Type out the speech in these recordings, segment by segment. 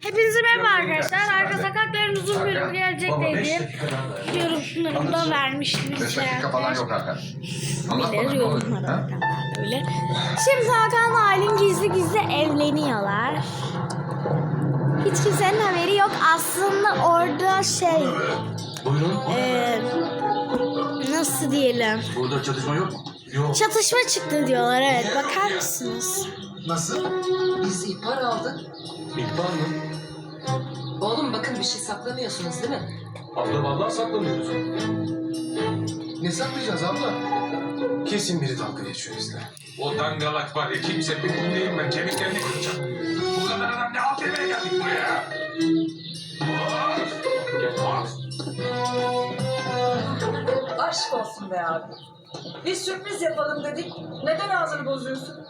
Hepinize merhaba arkadaşlar. Arka sokakların uzun bölümü gelecek dedi. Biliyorum şunları da vermiştim 5 dakika falan yok Hakan. Anlat Bilir bana ne oluyor? yorumlara ha? bakanlar öyle. Şimdi Hakan'la Aylin gizli gizli evleniyorlar. Hiç kimsenin haberi yok. Aslında orada şey... Buyurun. eee, nasıl diyelim? Burada çatışma yok mu? Yok. Çatışma çıktı diyorlar evet. Bakar mısınız? Nasıl? Biz ihbar aldık. İhbar mı? Oğlum bakın bir şey saklamıyorsunuz değil mi? Abla vallahi saklamıyoruz. Ne saklayacağız abla? Kesin biri dalga geçiyor bizle. O dangalak var ya kimse benimleyim ben kemiklerini kıracağım. Bu kadar adam ne halt demeye geldik buraya? Of! Of! Aşk olsun be abi. Bir sürpriz yapalım dedik. Neden ağzını bozuyorsun?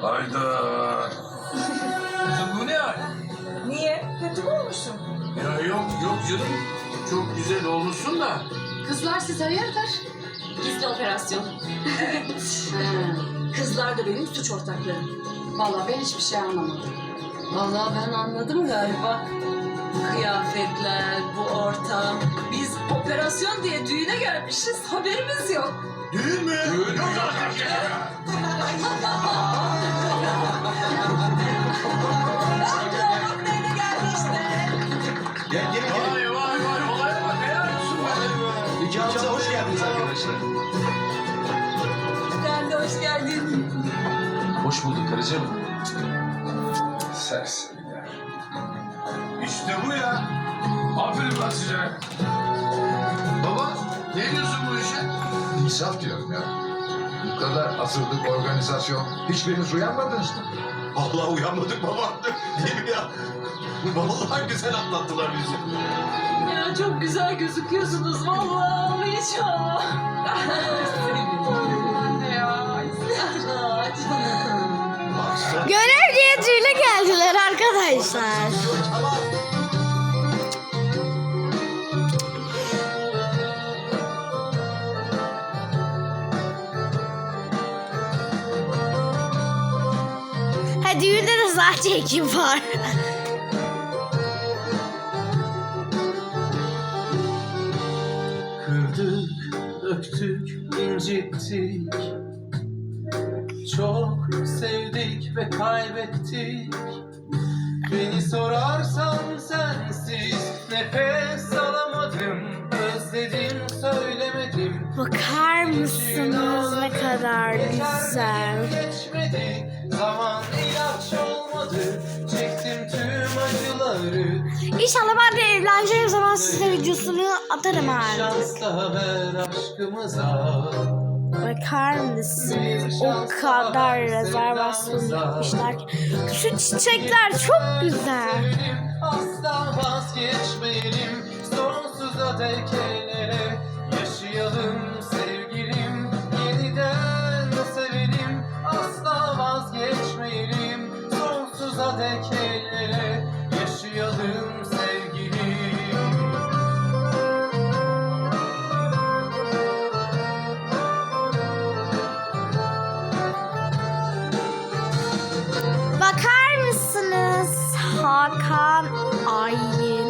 Hayda. Niye? Kötü mü olmuşum? Ya yok yok canım. Çok güzel olmuşsun da. Kızlar siz hayırdır? Gizli operasyon. Kızlar da benim suç ortaklarım. Vallahi ben hiçbir şey anlamadım. Vallahi ben anladım galiba. Kıyafetler, bu ortam. Biz operasyon diye düğüne gelmişiz. Haberimiz yok. Düğün mü? Düğün yok artık ya. Gel gelin gelin. Vay vay vay olaya bak helal olsun. Nikahımıza hoş geldiniz arkadaşlar. Sen de hoş geldin. Hoş bulduk karıcığım. Serseriler. İşte bu ya. Aferin lan size. Baba ne diyorsun bu işe? İnsaf diyorum ya. Bu kadar asırlık organizasyon hiçbiriniz uyanmadınız mı? Allah uyanmadık baba. Değil mi ya? Vallahi güzel atlattılar bizi. Ya çok güzel gözüküyorsunuz vallahi inşallah. Anne ya. Görev diye düğüne geldiler arkadaşlar. Sadece ekip var. Kırdık, öptük, incittik. Çok sevdik ve kaybettik. Beni sorarsan sensiz nefes alamadım. Özledim söylemedim. Bakar mısınız ne kadar güzel. İnşallah ben de evleneceğim zaman size videosunu atarım artık. Bakar mısınız? O kadar rezervasyon yapmışlar ki. Şu çiçekler çok güzel. Asla vazgeçmeyelim Sonsuza dek Yaşayalım Hakan Aylin.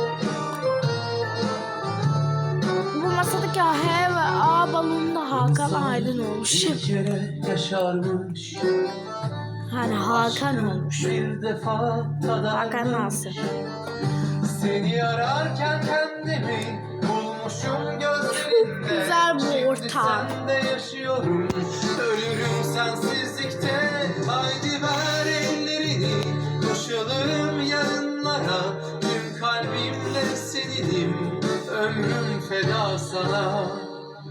Bu masadaki H ve A balonunda Hakan Aylin olmuş. Yaşarmış Hani Hakan olmuş. Bir defa Hakan Nasır. Seni ararken kendimi bulmuşum gözlerinde güzel bu ortam. sende yaşıyorum Ölürüm sensizlikte Haydi ver Ömrüm feda sana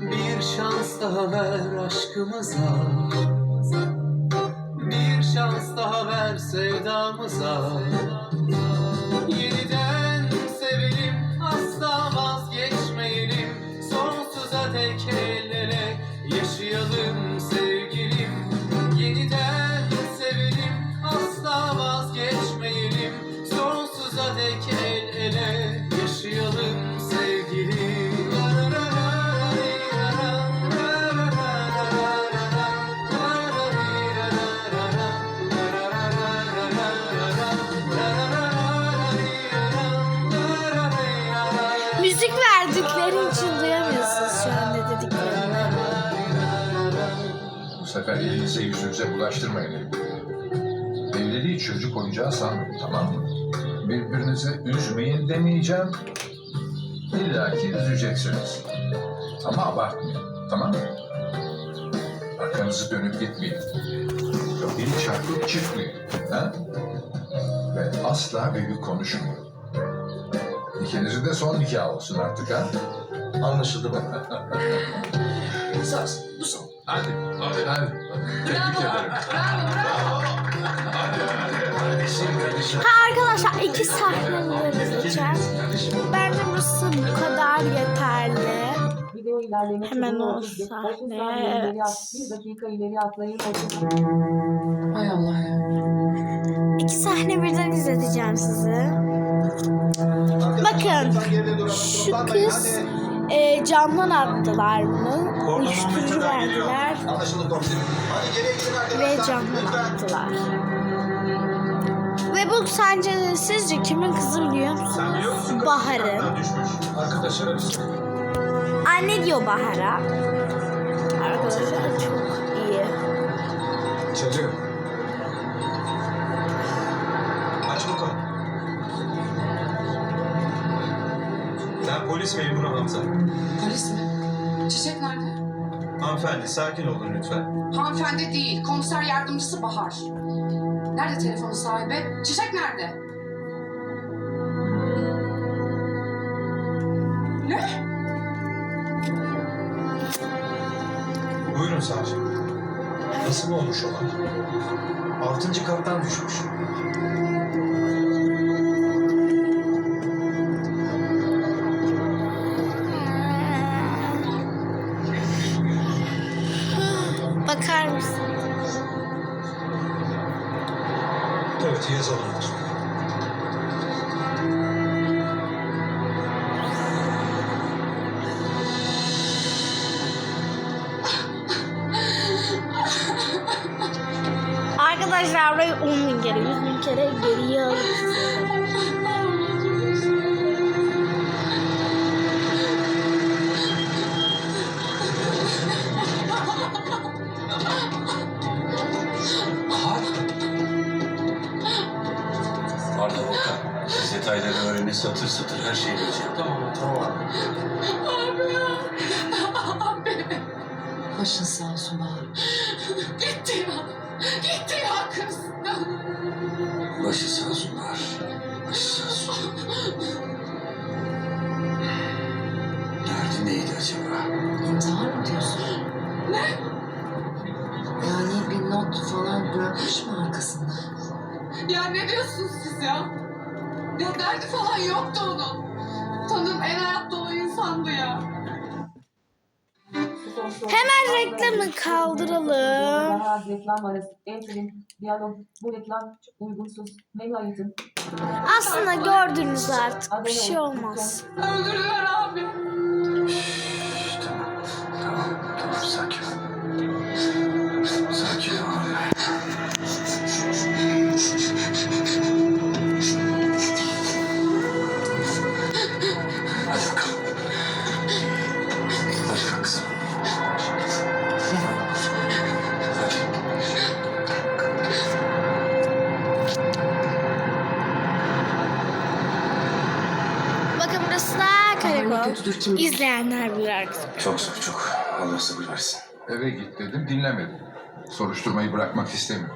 Bir şans daha ver aşkımıza. Bir şans daha ver sevdamıza sefer elinize yüzünüze bulaştırmayın. Evliliği çocuk oyuncağı sanmayın tamam mı? Birbirinizi üzmeyin demeyeceğim. İlla ki üzeceksiniz. Ama abartmayın tamam mı? Arkanızı dönüp gitmeyin. Biri çarpıp çıkmayın. Ha? Ve asla büyük konuşmayın. İkinizin de son nikah olsun artık ha. Anlaşıldı baba. Söz. Bu son. Hadi. Hadi. Hadi. Tebrik ederim. Ha arkadaşlar iki sahneleri izleyeceğim. Bence burası bu kadar yeterli. Hemen o 31, 30 sahne, evet. ileri at, 1 dakika ileri atlayın. 30 Hay Allah ya. İki sahne birden izleteceğim sizi. Bakın şu kız e, camdan attılar bunu. Uyuşturucu verdiler ve camdan attılar. Ve bu sence sizce kimin kızı biliyor musunuz? Bahar'ın. Bir şey. Anne diyor Bahar'a. Arkadaşlar çok iyi. Çocuğum. Polis memuru Hamza. Polis mi? Çiçek nerede? Hanımefendi sakin olun lütfen. Hanımefendi değil, komiser yardımcısı Bahar. Nerede telefonun sahibi? Çiçek nerede? Ne? Buyurun savcı. Nasıl olmuş olay? Altıncı kattan düşmüş. Bakar mısın? Evet yazılıdır. Arkadaşlar burayı 10 bin kere, 100 bin kere geriye alın. Siz detayları öğrenin satır satır her şeyi bileceğim. Tamam tamam. Başın sağ olsun Bahar. Gitti ya. Gitti ya kız. Başı sağ olsun Bahar. Başı sağ olsun. Derdi neydi acaba? İntihar mı diyorsun? Ne? Yani bir not falan bırakmış mı arkasında? Ya ne diyorsunuz siz ya? Ya derdi falan yoktu onun. Tanım en hayat dolu insandı ya. Hemen reklamı kaldıralım. Reklam arası. En film, diyalog, bu reklam uygunsuz. Ayıtın. Aslında gördünüz artık bir şey olmaz. Öldürdüler abi. Bilir. İzleyenler bilir. Çok zor çok. Allah sabır versin. Eve git dedim dinlemedi. Soruşturmayı bırakmak istemiyor.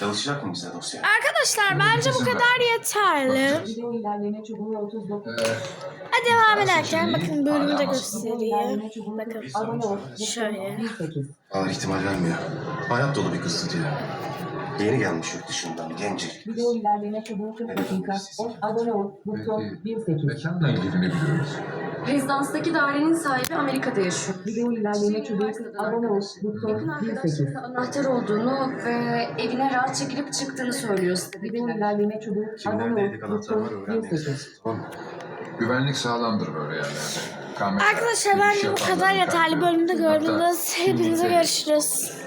Çalışacak mı bize dosya? Arkadaşlar bence bu kadar yeterli. Video ilerleme çubuğu 39. Ee, Hadi devam ederken bakın bölümü de göstereyim. Bakın 40. Abone ol. Şöyle. 18. Bana ihtimal vermiyor. Hayat dolu bir kızdı diyor. Yeni gelmiş yurt dışından, gencecik. Video ilerleme çubuğu 40 dakika. On abone ol. Buton 18. mekanla ilgili ne biliyoruz? Rezidanstaki dairenin sahibi Amerika'da yaşıyor. Video ilerleme çubuğu 40. Abone ol. Buton Yakın 18. arkadaşlarında anahtar olduğunu ve evine rahat çekilip çıktığını söylüyor size Video ilerleme çubuğu Abone ol. Buton 18. Tamam mı? Güvenlik sağlamdır böyle yerlerde. Arkadaşlar bence bu kadar yeterli bölümde gördünüz. Hepinize görüşürüz.